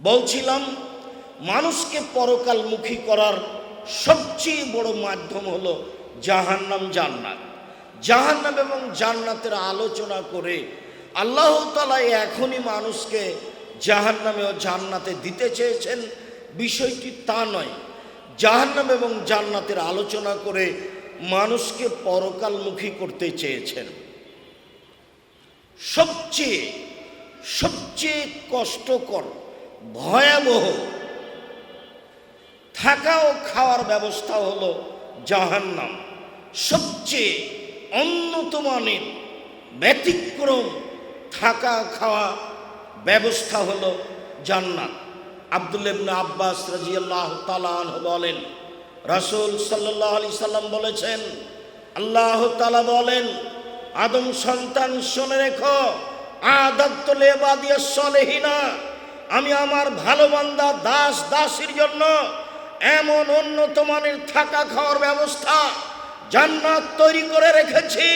বলছিলাম, মানুষকে পরকালমুখী করার সবচেয়ে বড় মাধ্যম হলো জাহান্নাম জান্নাত। জাহান্নাম এবং জান্নাতের আলোচনা করে আল্লাহ তালা এখনই মানুষকে জাহান্নামে ও জান্নাতে দিতে চেয়েছেন। বিষয়টি তা নয়, জাহান্নাম এবং জান্নাতের আলোচনা করে মানুষকে পরকালমুখী করতে চেয়েছেন। সবচেয়ে সবচেয়ে কষ্টকর ভয়াবহ। থাকা ও খাওয়ার ব্যবস্থা হলো জাহান্নাম। সবচেয়ে মানের ব্যতিক্রম থাকা খাওয়া ব্যবস্থা হলো জান্নাত। আবদুল্লেবনে আব্বাস রাজিয়াল্লাহ তালান বলেন, রাসূল সাল্লাহ আলি সাল্লাম বলেছেন, আল্লাহ তালা বলেন, আদম সন্তান শুনে রেখো আদাত্তলে বাদিয়া সলেহিনা। আমি আমার ভালো বান্দা, দাস, দাসীর জন্য এমন উন্নত মানের থাকা খাওয়ার ব্যবস্থা জান্নাত তৈরি করে রেখেছি।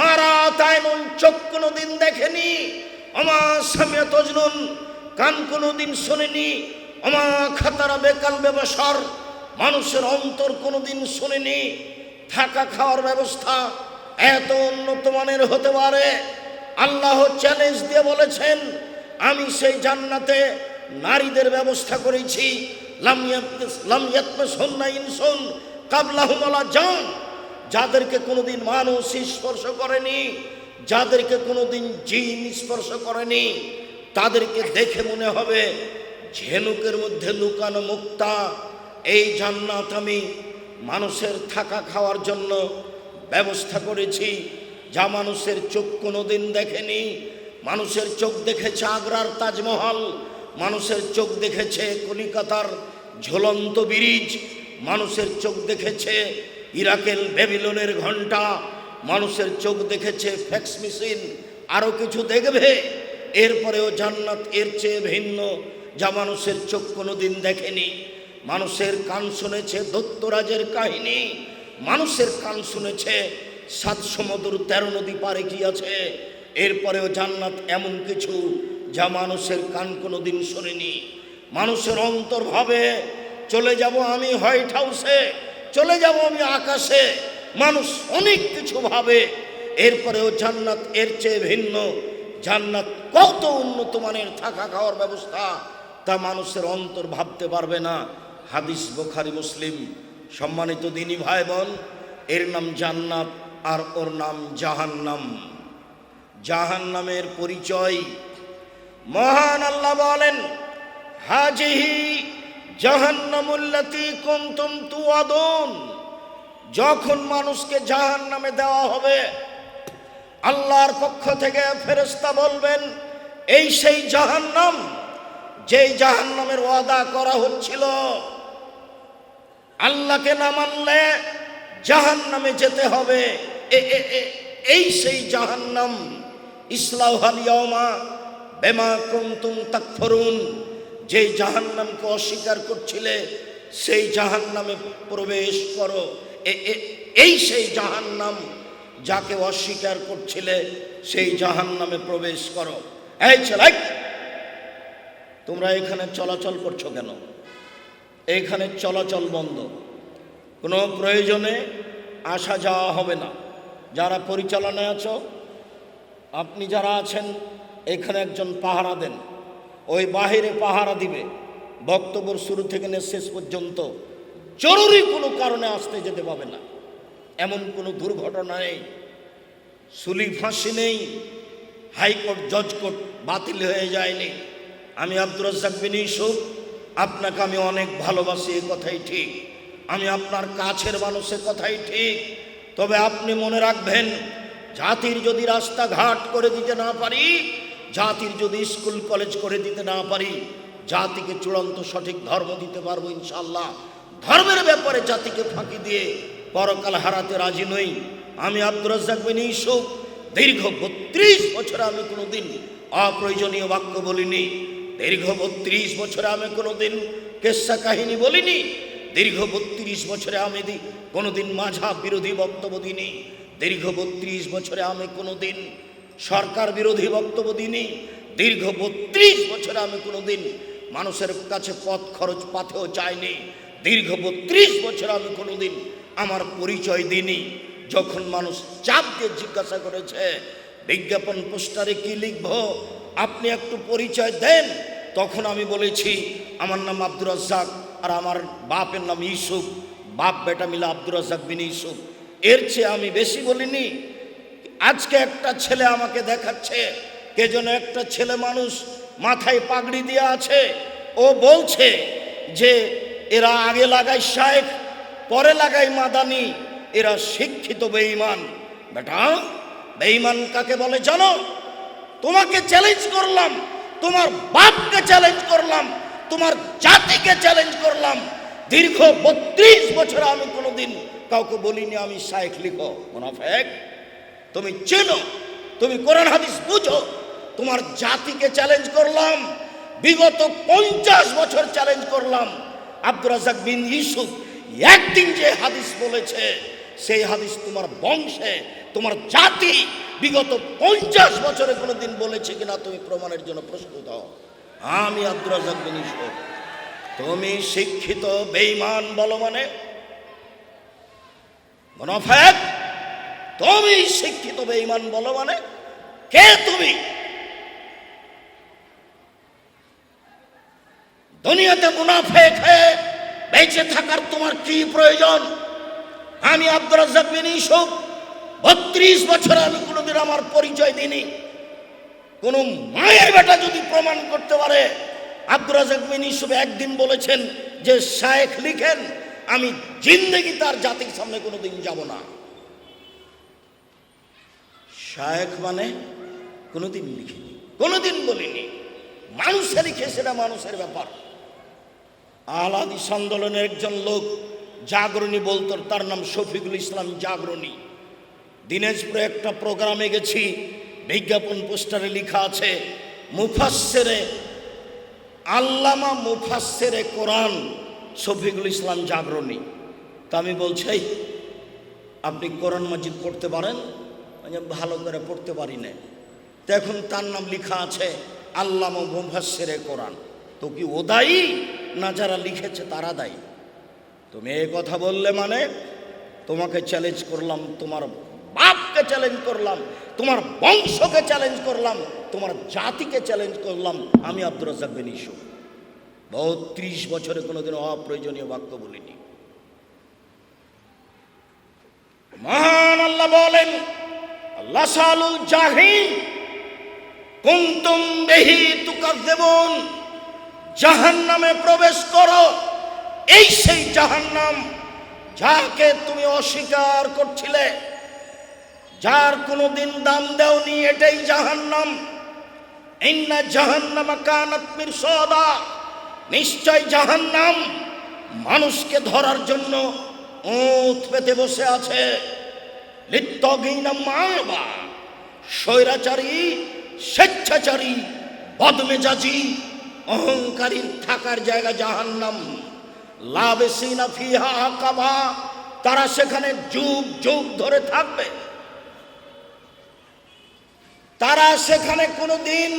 মারা তাইনুন চোখ কোনো দিন দেখেনি আমার সামিয়া তজনুন কান কোনো দিন শোনেনি আমা খাতারা বেকাল ব্যবসার মানুষের অন্তর কোনো দিন শোনেনি। থাকা খাওয়ার ব্যবস্থা এত উন্নত মানের হতে পারে। আল্লাহ চ্যালেঞ্জ দিয়ে বলেছেন আমি সেই জান্নাতে নারীদের ব্যবস্থা করেছি। যাদেরকে কোনোদিন মানুষ স্পর্শ করেনি, যাদেরকে কোনোদিন জিন স্পর্শ করেনি, তাদেরকে দেখে মনে হবে ঝেনুকের মধ্যে লুকানো মুক্তা। এই জান্নাত আমি মানুষের থাকা খাওয়ার জন্য ব্যবস্থা করেছি। যা মানুষের চোখ কোনোদিন দেখেনি মানুষের চোখ দেখেছে আগ্রার তাজমহল, মানুষের চোখ দেখেছে কলিকাতার ঝুলন্ত ব্রিজ, মানুষের চোখ দেখেছে ইরাকের বেবিলনের ঘণ্টা মানুষের চোখ দেখেছে ফ্যাক্স মেশিন আরও কিছু দেখবে। এরপরেও জান্নাত এর চেয়ে ভিন্ন, যা মানুষের চোখ কোনোদিন দেখেনি। মানুষের কান শুনেছে দত্তরাজের কাহিনী, মানুষের কান শুনেছে সাত সমুদ্র তেরো নদী পারে কি আছে এরপরেও জান্নাত এমন কিছু যা মানুষের কান কোনো দিন শোনেনি। মানুষের অন্তর ভাবে, চলে যাব আমি হোয়াইট হাউসে, চলে যাব আমি আকাশে। মানুষ অনেক কিছু ভাবে, এরপরেও জান্নাত এর চেয়ে ভিন্ন। জান্নাত কত উন্নত মানের থাকা খাওয়ার ব্যবস্থা, তা মানুষের অন্তর ভাবতে পারবে না। হাদিস বোখারি, মুসলিম। সম্মানিত দিনী ভাই বোন, এর নাম জান্নাত আর ওর নাম জাহান্নাম। জাহান্নামের পরিচয়। মহান আল্লাহ বলেন, হাজিহি জাহান্নামুল্লাতি কুনতুম তুয়াদুন যখন মানুষকে জাহান্নামে দেওয়া হবে, আল্লাহর পক্ষ থেকে ফেরেশতা বলবেন, এই সেই জাহান্নাম যেই জাহান্নামের ওয়াদা করা হচ্ছিল। আল্লাহকে না মানলে জাহান্নামে যেতে হবে। এই সেই জাহান্নাম ইসলাহালিয়মা বেমা যেই জাহান্নামকে অস্বীকার করছিলে, সেই জাহান্নামে প্রবেশ করো। এই সেই জাহান্নাম যাকে অস্বীকার করছিলে, সেই জাহান্নামে প্রবেশ করো। এই ছেলে, তোমরা এখানে চলাচল করছ কেন? এইখানে চলাচল বন্ধ। কোনো প্রয়োজনে আসা যাওয়া হবে না। যারা পরিচালনায় আছো আপনি যারা আছেন, এখানে একজন পাহারা দেন। ওই বাহিরে পাহারা দিবে। বক্তব্যর শুরু থেকে নিয়ে শেষ পর্যন্ত জরুরি কোনো কারণে আসতে যেতে পাবে না। এমন কোনো দুর্ঘটনা নেই। সুলি ফাঁসি নেই। হাইকোর্ট জজ কোর্ট বাতিল হয়ে যায়নি। আমি আব্দুর রাজ্জাক বিন ইউসুফ। আপনাকে আমি অনেক ভালোবাসি, এ কথাই ঠিক। আমি আপনার কাছের মানুষের কথাই ঠিক। তবে আপনি মনে রাখবেন জাতির যদি রাস্তাঘাট করে দিতে না পারি, জাতির যদি স্কুল, কলেজ করে দিতে না পারি, জাতিকে চূড়ান্ত সঠিক ধর্ম দিতে পারব ইনশাল্লাহ ধর্মের ব্যাপারে জাতিকে ফাঁকি দিয়ে পরকাল হারাতে রাজি নই। আমি আব্দুর রাজ্জাক বিন দীর্ঘ বত্রিশ বছরে আমি কোনোদিন অপ্রয়োজনীয় বাক্য বলিনি। দীর্ঘ বত্রিশ বছরে আমি কোনোদিন কেসা কাহিনী বলিনি। দীর্ঘ বত্রিশ বছরে আমি কোনোদিন মাঝা বিরোধী বক্তব্য দিইনি। দীর্ঘ বত্রিশ বছরে আমি কোনোদিন সরকার বিরোধী বক্তব্য দিইনি। দীর্ঘ বত্রিশ বছরে আমি কোনোদিন মানুষের কাছে পথ খরচ পাথেও চাইনি দীর্ঘ বত্রিশ বছর আমি কোনোদিন আমার পরিচয় দিইনি। যখন মানুষ চাপ দিয়ে জিজ্ঞাসা করেছে, বিজ্ঞাপন পোস্টারে কি লিখব, আপনি একটু পরিচয় দেন। তখন আমি বলেছি, আমার নাম আব্দুর রাজ্জাক আর আমার বাপের নাম ইউসুফ। বাপ বেটা মিলে আব্দুর রাজ্জাক বিন ইউসুফ। এর চেয়ে আমি বেশি বলিনি। আজকে একটা ছেলে আমাকে দেখাচ্ছে, কে যেন একটা ছেলে মানুষ মাথায় পাগড়ি দিয়ে আছে। ও বলছে যে, এরা আগে লাগায় শায়েখ, পরে লাগায় মাদানি, এরা শিক্ষিত বেঈমান। বেটা, বেঈমান কাকে বলে জানো? তোমাকে চ্যালেঞ্জ করলাম, তোমার বাপকে চ্যালেঞ্জ করলাম, তোমার জাতিকে চ্যালেঞ্জ করলাম। দীর্ঘ বত্রিশ বছর আমি কোনোদিন কাউকে বলিনি আমি শায়েখ লিখো। মোনাফেক, তুমি চেনো, তুমি কোরআন হাদিস বুঝো। তোমার জাতিকে চ্যালেঞ্জ করলাম, বিগত পঞ্চাশ বছর চ্যালেঞ্জ করলাম। আব্দুর রাজাক বিন ইউসুফ একদিন যে হাদিস বলেছে, সেই হাদিস তোমার বংশে, তোমার জাতি বিগত পঞ্চাশ বছরে কোনো দিন বলেছে কিনা তুমি প্রমাণের জন্য প্রস্তুত হও। আমি আব্দুর রাজাক বিন ইউসুফ। তুমি শিক্ষিত, বেঈমান বলো মানে মনোফেক, তুমি শিক্ষিত, বেঈমান বলো মানে কে তুমি? দুনিয়াতে মুনাফেক হয়ে বেঁচে থাকার তোমার কি প্রয়োজন? আমি আব্দুর রাজ্জাক বিন বত্রিশ বছর আমি কোনোদিন আমার পরিচয় দিইনি। কোন মায়ের বেটা যদি প্রমাণ করতে পারে, আব্দুর রাজাক বিন একদিন বলেছেন যে শায়েখ লিখেন আমি জিন্দগি তার জাতির সামনে কোনোদিন যাব না। শায়েখ মানে কোনোদিন লিখিনি, কোনোদিন বলিনি। মানুষের লিখে সেটা মানুষের ব্যাপার। আহলাদিস আন্দোলনের একজন লোক জাগরণী বলতো তার নাম শফিকুল ইসলাম জাগরণী। দিনাজপুরে একটা প্রোগ্রামে গেছি, বিজ্ঞাপন পোস্টারে লেখা আছে, মুফাসসেরে, আল্লামা মুফাসসেরে কোরআন। শফিকুল ইসলাম জাগরণী তা আমি বলছি আপনি কোরআন মাজিদ পড়তে পারেন? ভালো করে পড়তে পারি না তো এখন তার নাম লেখা আছে, আল্লামা মুফাসসেরে কোরআন। তো কি ও দায়ী, না যারা লিখেছে তারা দায়ী? তুমি এই কথা বললে মানে তোমাকে চ্যালেঞ্জ করলাম, তোমার বাপকে চ্যালেঞ্জ করলাম, তোমার বংশকে চ্যালেঞ্জ করলাম, তোমার জাতিকে চ্যালেঞ্জ করলাম, আমি আব্দুর রাজাক বিন ইসু। বত্রিশ বছরে কোনোদিন অপ্রয়োজনীয় বাক্য বলিনি। মহান আল্লাহ বলেন, আল্লাহ সালুল জাহিন কুন্তুম বেহি তুকার দেবন জাহান নামে প্রবেশ করো। এই সেই জাহান্নাম যাকে তুমি অস্বীকার করছিলে, যার কোনো দিন দাম দেওনি, এটাই জাহান্নাম। ইন্না জাহান্নামা কানাত মিরসাদা। নিশ্চয় জাহান্নাম মানুষকে ধরার জন্য ওঁত পেতে বসে আছে। স্বৈরাচারী, স্বেচ্ছাচারী, বদমেজাজি, অহংকারী থাকার জায়গা জাহান্নাম। লাভেসিনা ফিহা কাবা তারা সেখানে যুগ যুগ ধরে থাকবে। তারা সেখানে কোনো দিন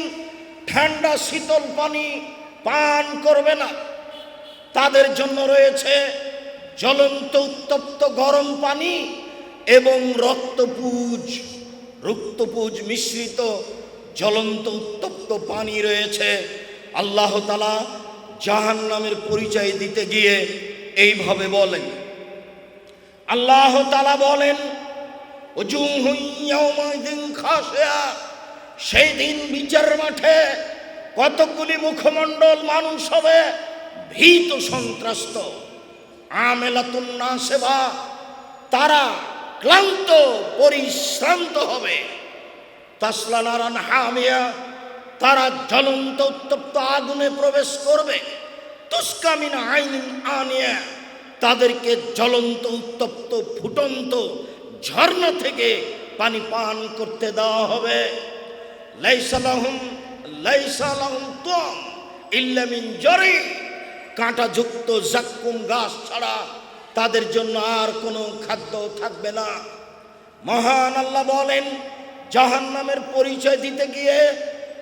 ঠান্ডা শীতল পানি পান করবে না। তাদের জন্য রয়েছে জ্বলন্ত, উত্তপ্ত গরম পানি এবং রক্তপুজ। রক্তপুজ মিশ্রিত, জ্বলন্ত, উত্তপ্ত পানি রয়েছে। আল্লাহ তালা জাহান নামের পরিচয় দিতে গিয়ে এইভাবে বলেন। আল্লাহ তালা বলেন সেই দিন বিচার মাঠে কতগুলি মুখমণ্ডল মানুষ হবে? ভীত সন্ত্রস্ত। আমেলাতুন না সেবা তারা ক্লান্ত, পরিশ্রান্ত হবে। তাসলা নারান হামিয়া। তারা জ্বলন্ত, উত্তপ্ত আগুনে প্রবেশ করবে। তুস্কামিন আইন আনিয়া। তাদেরকে জ্বলন্ত, উত্তপ্ত, ফুটন্ত ঝর্ণা থেকে পানি পান করতে দেওয়া হবে। লাইসালাহুম ইল্লামিন জরি। কাঁটাযুক্ত জাক্কুম গাছ ছাড়া তাদের জন্য আর কোনো খাদ্য থাকবে না। মহান আল্লাহ বলেন জাহান নামের পরিচয় দিতে গিয়ে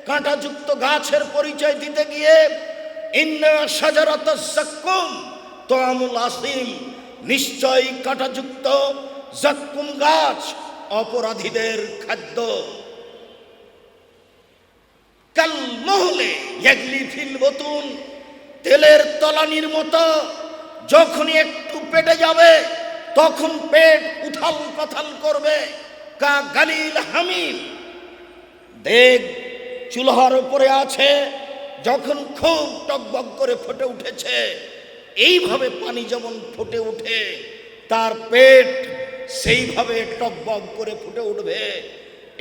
কাঁটাযুক্ত গাছের পরিচয় দিতে গিয়ে, ইন্না সাজারাত জাক্কুম তোয়ামুল আসিম। নিশ্চয় কাঁটাযুক্ত জাক্কুম গাছ অপরাধীদের খাদ্য। কাল মহলে ইয়াগলি ফিল বতুন তেলের তলানির মতো যখনই একটু পেটে যাবে, তখন পেট উথাল পাথাল করবে, কা গালিল হামিম দেখ, চুলহার উপরে আছে, যখন খুব টকবক করে ফুটে উঠেছে, এইভাবে পানি যেমন ফুটে উঠে তার পেট সেইভাবে টকবক করে ফুটে উঠবে।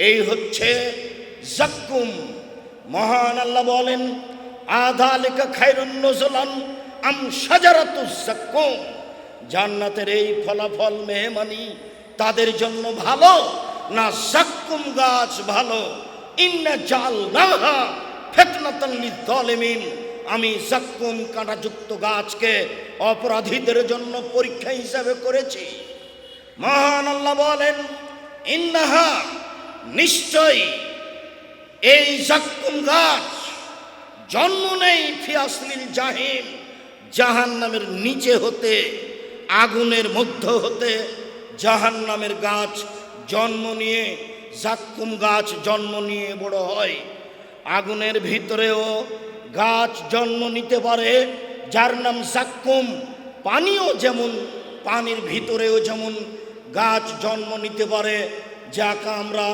এই হচ্ছে জাক্কুম। মহান আল্লাহ বলেন আধা লেখা খাইরুন নজলান আম সাজারাতু জাক্কুম জান্নাতের এই ফলাফল মেহমানি তাদের জন্য ভালো না জাক্কুম গাছ ভালো? ইন্না জাল নাহা ফেতনাতাল লিযালিমিন আমি জাক্কুম কাঁটাযুক্ত গাছকে অপরাধীদের জন্য পরীক্ষা হিসাবে করেছি। মহান আল্লাহ বলেন, ইন্নাহা নিশ্চয়ই এই জাক্কুম গাছ, জন্ম নেই ফিয়াসলিল জাহিম জাহান নামের নিচে হতে, আগুনের মধ্য হতে জাহান নামের গাছ জন্ম নিয়ে, জাক্কুম গাছ জন্ম নিয়ে বড় হয়। আগুনের ভিতরেও গাছ জন্ম নিতে পারে, যার নাম জাক্কুম। পানিও যেমন, পানির ভিতরেও যেমন গাছ জন্ম নিতে পারে, যাকে আমরা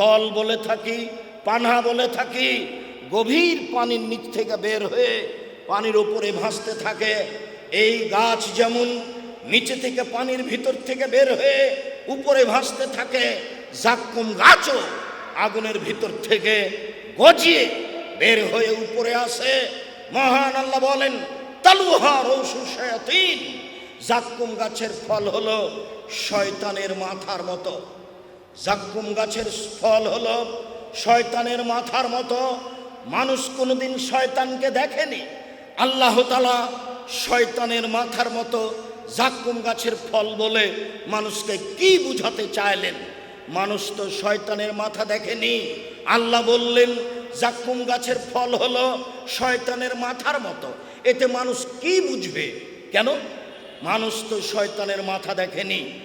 দল বলে থাকি পানহা বলে থাকি, গভীর পানির নিচ থেকে বের হয়ে পানির ওপরে ভাসতে থাকে। এই গাছ যেমন নিচে থেকে পানির ভিতর থেকে বের হয়ে উপরে ভাসতে থাকে, জাক্কুম গাছও আগুনের ভিতর থেকে গজিয়ে বের হয়ে উপরে আসে। মহান আল্লাহ বলেন তালুহার ঔষুষায়াতিন জাক্কুম গাছের ফল হলো শয়তানের মাথার মতো। জাক্কুম গাছের ফল হলো শয়তানের মাথার মতো। মানুষ কোনোদিন শয়তানকে দেখেনি। আল্লাহ তালা শয়তানের মাথার মতো জাক্কুম গাছের ফল বলে মানুষকে কি বুঝাতে চাইলেন? মানুষ তো শয়তানের মাথা দেখেনি। আল্লাহ বললেন জাক্কুম গাছের ফল হলো শয়তানের মাথার মতো। এতে মানুষ কি বুঝবে? কেন? মানুষ তো শয়তানের মাথা দেখেনি।